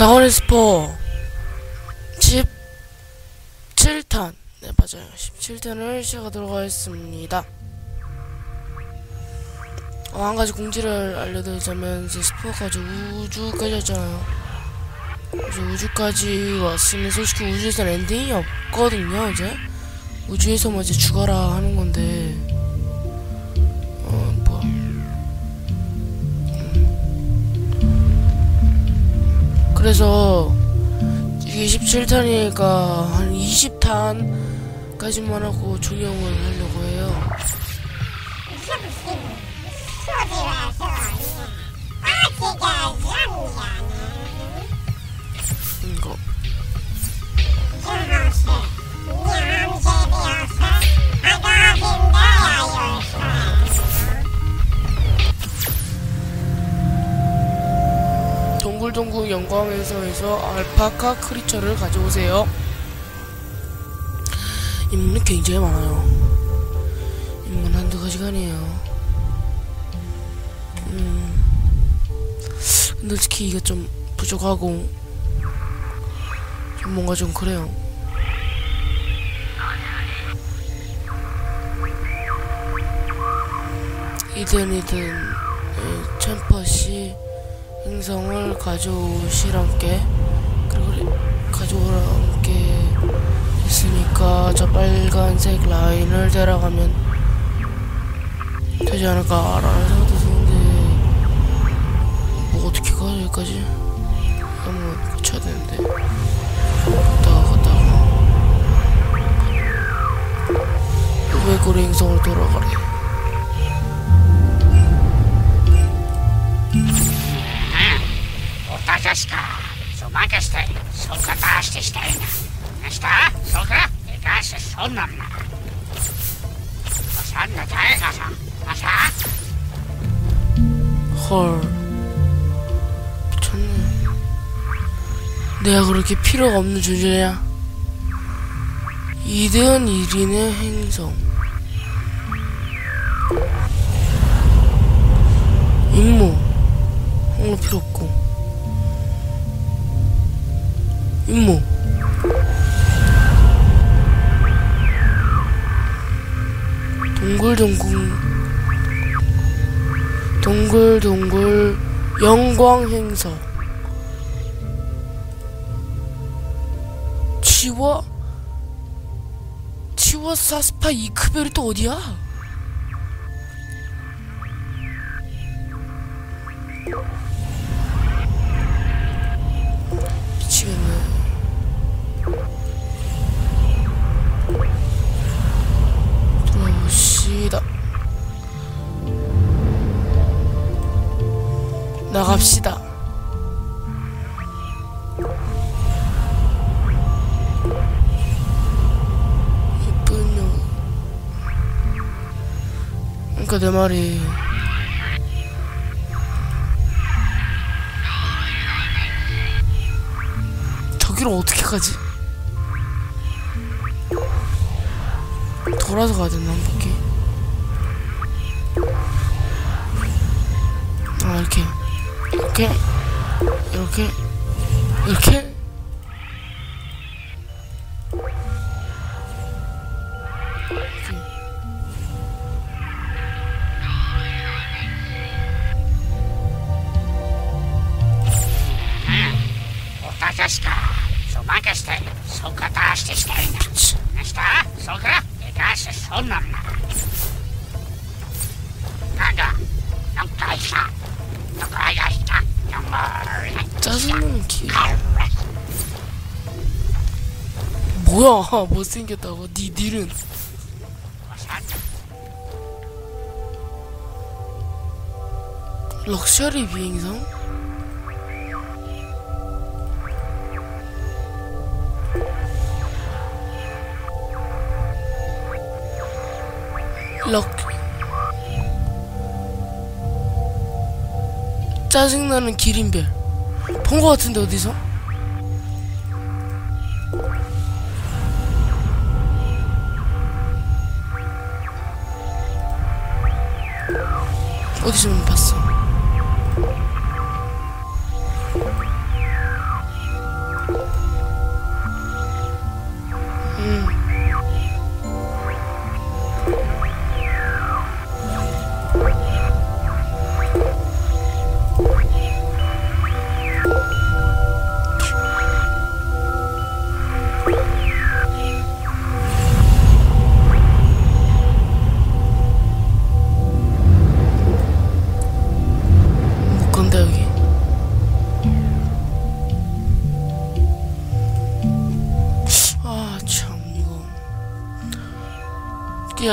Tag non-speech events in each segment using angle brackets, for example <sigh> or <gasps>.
나원의 스포 17탄. 네 맞아요. 17탄을 시작하도록 하겠습니다. 어, 한 가지 공지를 알려드리자면 이제 이제 우주까지 왔잖아요. 이제 우주까지 왔으면 솔직히 우주에선 엔딩이 없거든요 이제. 우주에서만 이제 죽어라 하는 건데 그래서 이게 17탄이니까 한 20탄까지만 하고 종영을 하려고 해요. 이거 동굴동굴 영광에서에서 알파카 크리처를 가져오세요. 인물이 굉장히 많아요. 인물 한두 가지가 아니에요. 음, 근데 솔직히 이게 좀 부족하고, 좀 뭔가 좀 그래요. 이든 이든 예, 챔퍼시 행성을 가져오시란께 그리고 가져오란께 있으니까 저 빨간색 라인을 데려가면 되지 않을까 라는 생각도 드는데 뭐 어떻게 가 여기까지 한번 고쳐야 되는데. 갔다가 갔다가 왜 고래 행성으로 돌아가래 Otázka. Sumakeste. Sulka taasti steina. Nästa. Sulka. Eikä se sonnamna. Sanna taikasa. Asa. 헐 미쳤네 내가 그렇게 필요가 없는 존재냐 2등 1인의 행성 임무 홍로 필요 없고 임무 동글동글. 동글동글. 영광행서 치워? 치워 사스파 이크벨이 또 어디야? 갑시다. 예쁜요. 그러니까 내 말이 저기로 어떻게 가지? 돌아서 가야 되나 한 바퀴? 이렇게 이렇게 이렇게 이렇게. Otázka. Sumakeste. Sulka taasti steina. Nästa. Sulka. Eikä se sonnamna. Kaga. Noktaisa. Nokajasta. Nokajasta. 짜증나는 길 뭐야 <laughs> 못생겼다고. 니 닐은. 럭셔리 비행성? 럭 짜증나는 기린별 본 거 같은데 어디서? 어디서 봤어?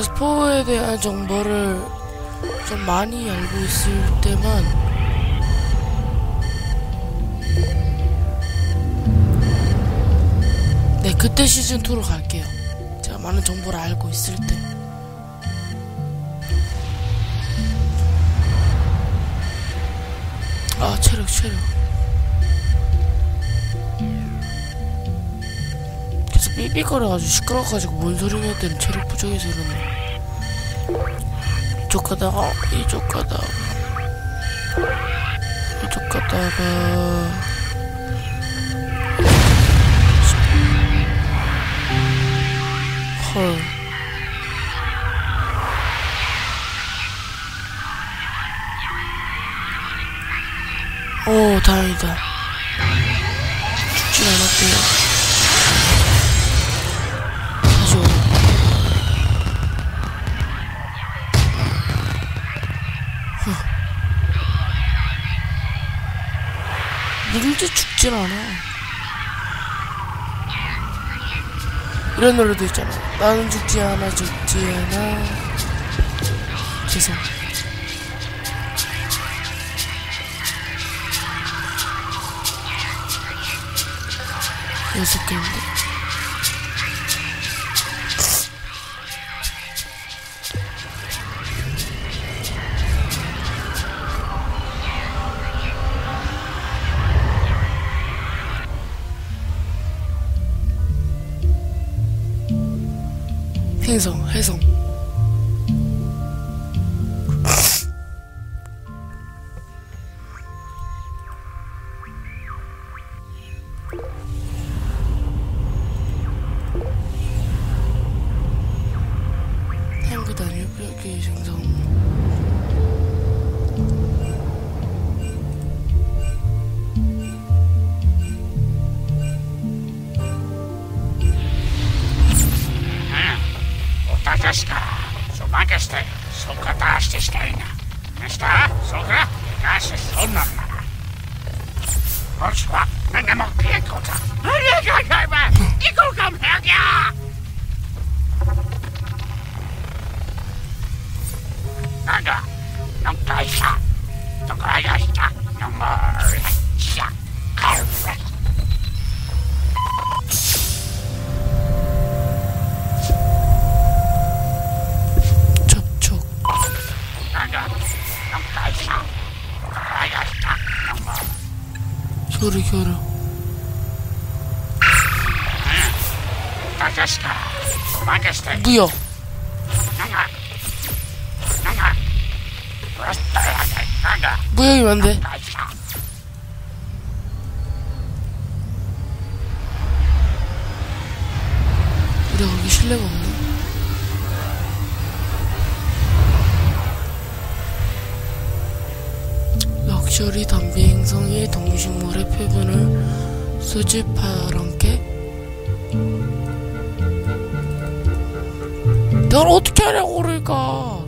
디아스포에 대한 정보를 좀 많이 알고 있을 때만 네 그때 시즌 2로 갈게요. 제가 많은 정보를 알고 있을 때. 아 체력 체력. 삐삐거려가지고 시끄러워가지고 뭔 소리 낼 때는 체력 부족해서 이러네. 이쪽 가다가 이쪽 가다가 이쪽 가다가. 헐. 오 다행이다. 죽진 않았대요 죽진 않아. 이런 노래도 있잖아. 나는 죽지 않아, 죽지 않아. 죄송. 여섯 개인데. 행성, 해성. Francesca, su majeste, su catastesteina. Nesta, sogra, gas is zonnamma. Rotschwa, men hem ook pienkota. Ik ook hem her, ja! Nada, non taisa, non gaia sta. soruyorum. Bu yok. Bu yok bende. Buraya geçilemem. 럭셔리 담비 행성의 동식물의 표본을 수집하란 게? 널 어떻게 하려고 그럴까?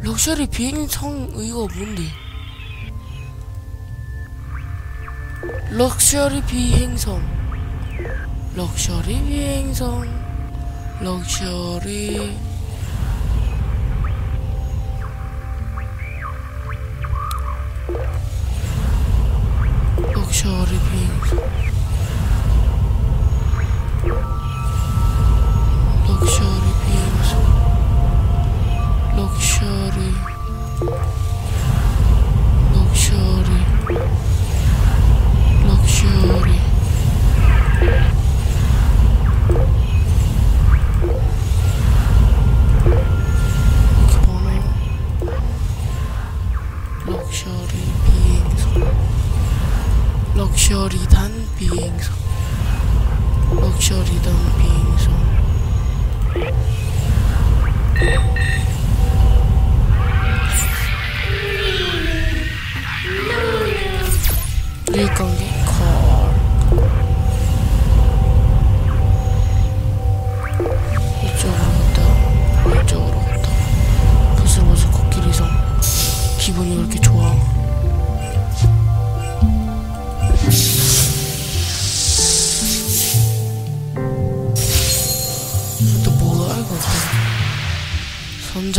럭셔리 비행성 의가 뭔데? 럭셔리 비행성 럭셔리 비행성 럭셔리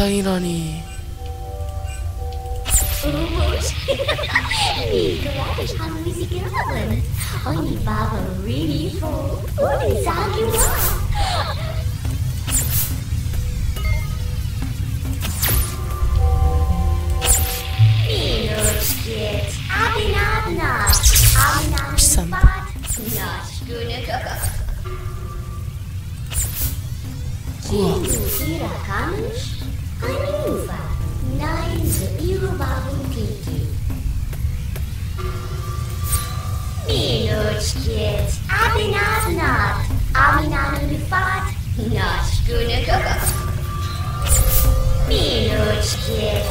ゃいいのに really full. What is arguing? 비싼데. 우와. Minutjes, abinadnat, aminanulifat, naschgunekaka. Minutjes,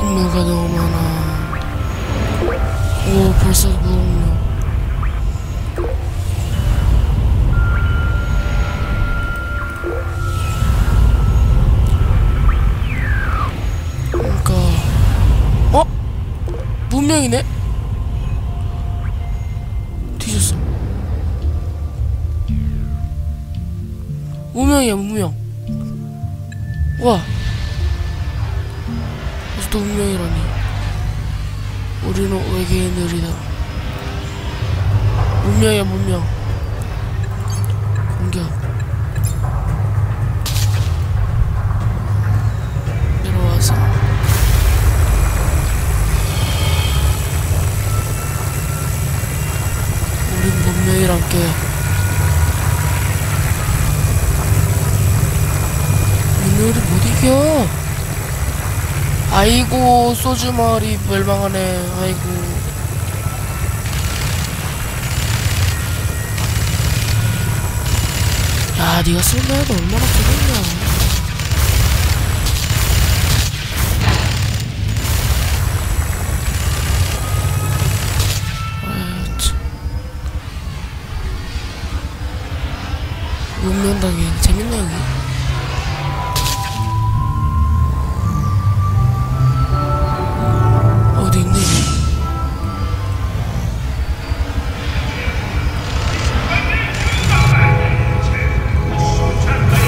인물가 너 문명이네? 뒤졌어. 무명이야, 무명. 와. 그래서 또 운명이라니 우리는 외계인들이다 운명이야 문명 공격 함께 문명이 못 이겨. 아이고 소주 마을이 멸망하네. 아이고. 야 니가 쓸만 해도 얼마나 되겠냐 운명당이 재밌네 여기 어디 있네.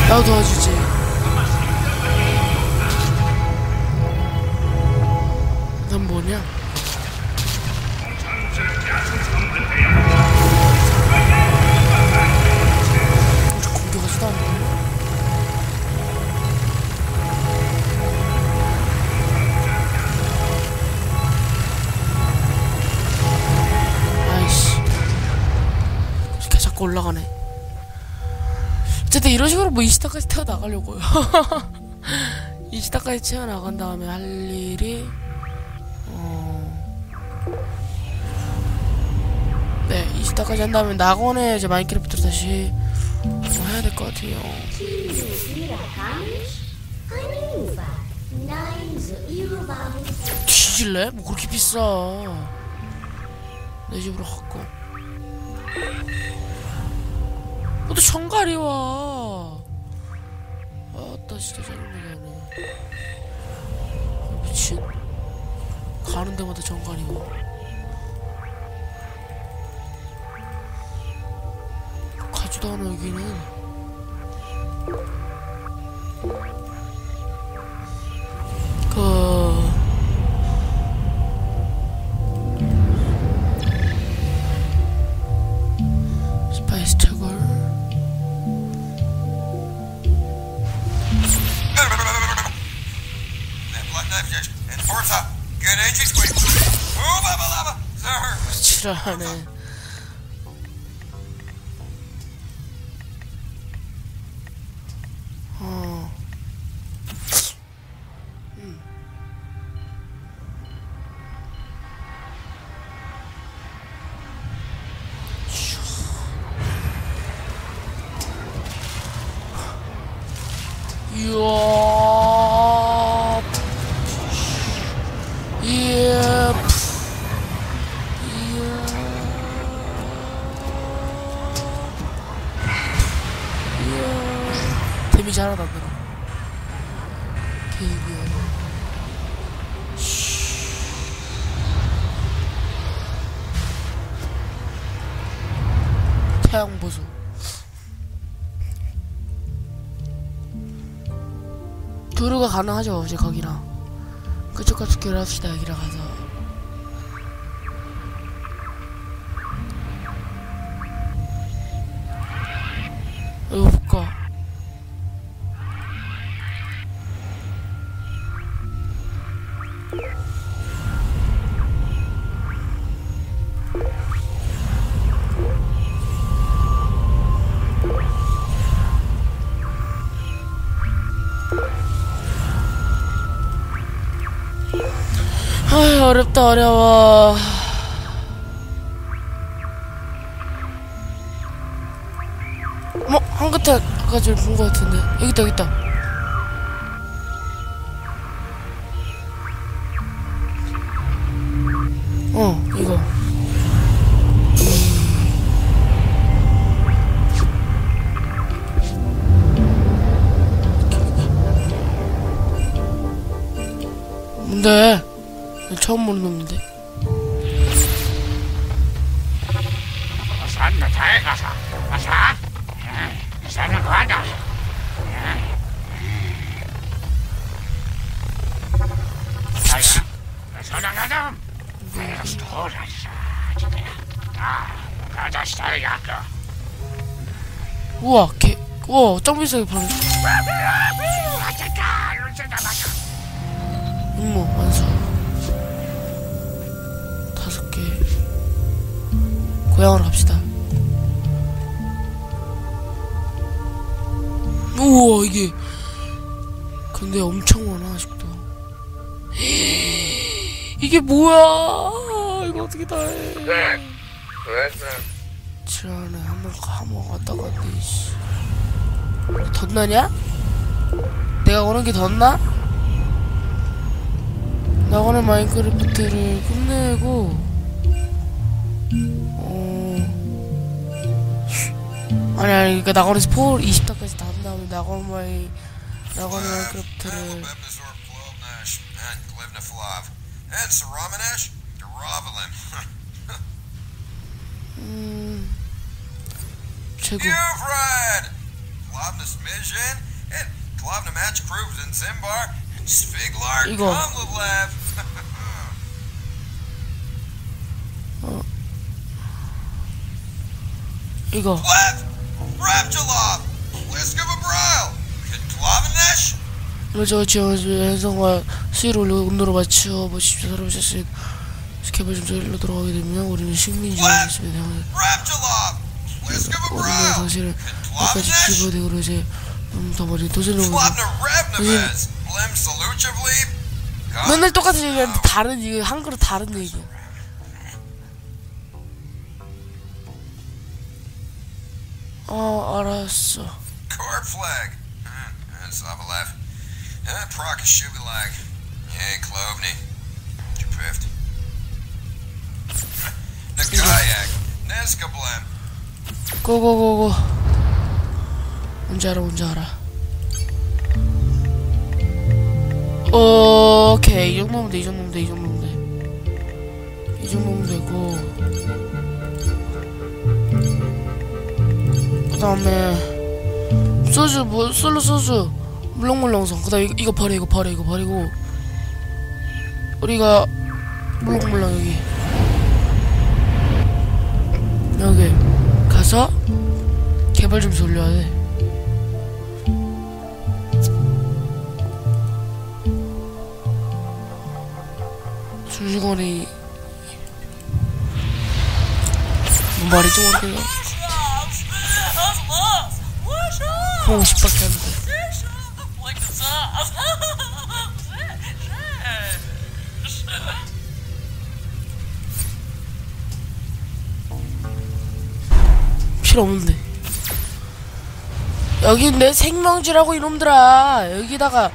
나도 도와주지 나가려고요 <laughs> 20타까지 태워나간 다음에 할 일이 어... 네 20타까지 한 다음에 낙원에 이제 마인크래프트를 다시 뭐 해야 될 것 같아요 뒤질래? 뭐 그렇게 비싸 내 집으로 갖고 어, 또 정갈이 와. 아따 진짜 짜증나게 하네. 아, 미친. 가는 데마다 정갈이 와. 가지도 않아 여기는. honey. 하죠 이제 거기랑. 그쪽 가서 교류합시다 여기랑 가서 어렵다 어려워. 뭐? 한 끝에 아까 전에 본것 같은데. 여기 있다 여기 있다. 어 우와 개 우와 짱 비싸게 파네 아차차, 이러다. 맞아. 음모 완수. 다섯 개. 고향으로 갑시다. 우와 이게. 근데 엄청 많아 아직도. <gasps> 이게 뭐야 어떻게 다해 지랄하네 한번 한번 갔다 갔네 씨. 덧나냐? 내가 오는 게 덧나? 나가는 마인크래프트를 끝내고 어. 아니 아니 그니까 나가는 스포 20타까지 다 한 다음에 나가는 마인 나가는 마인크래프트를 groveling. You've read Glavna's mission and Glavna match proves in Zimbar and Sviglar Komlevlev. <laughs> Igor. Lev! Ravchalov! Pliskov Abril! Glavanesh! Мы делаем челлендж, я не знаю, сиру или нурвачо, обычно, второй сосед. 개발 점수로 들어가게 되면 우리는 식민 지원을 했습니다 우리는 and 끝까지. 기부대으로 이제 음, 더 많이 도전을 해보고. 맨날 똑같은 얘기하는데 다른 이거 한 그릇 다른 얘기야. 어 알았어. Court flag. Uh. Uh. Yeah, Klovny. 고고고고. 뭔지 알아 뭔지 알아. 오케이 이 정도면 돼 이 정도면 돼 이 정도면 돼. 이 정도면 되고. 그 다음에 소주 뭐 솔로 소주 물렁물렁성 그 다음 이거, 이거 버려 이거 버려 이거 버리고 우리가 물렁물렁 여기 여기 가서 개발 좀 돌려야 돼. 순식간에 뭔 말인지 모르겠네. 한 50밖에 안 돼. 필요 없는데. 여기 내 생명지라고 이놈들아. 여기다가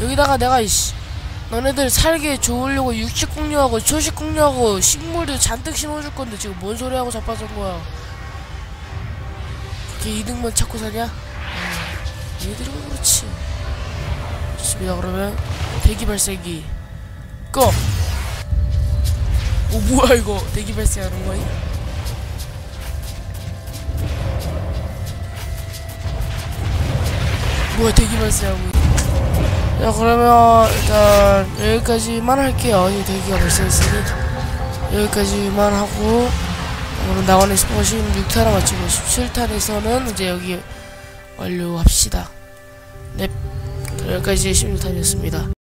여기다가 내가 이씨 너네들 살기 좋으려고 육식 공유하고 초식 공유하고 식물도 잔뜩 심어줄 건데 지금 뭔 소리 하고 자빠진 거야? 그렇게 이득만 찾고 사냐? 아, 얘들은 그렇지. 좋습니다. 그러면 대기 발생기 꺼. 오 뭐야 이거 대기 발생하는 거야? 뭐야 대기 발생하고 있- 자 그러면 일단 여기까지만 할게요. 이 대기가 발생했으니 여기까지만 하고 오늘 나원의 스포가 16탄을 마치고 17탄에서는 이제 여기 완료합시다. 네 여기까지 16탄이었습니다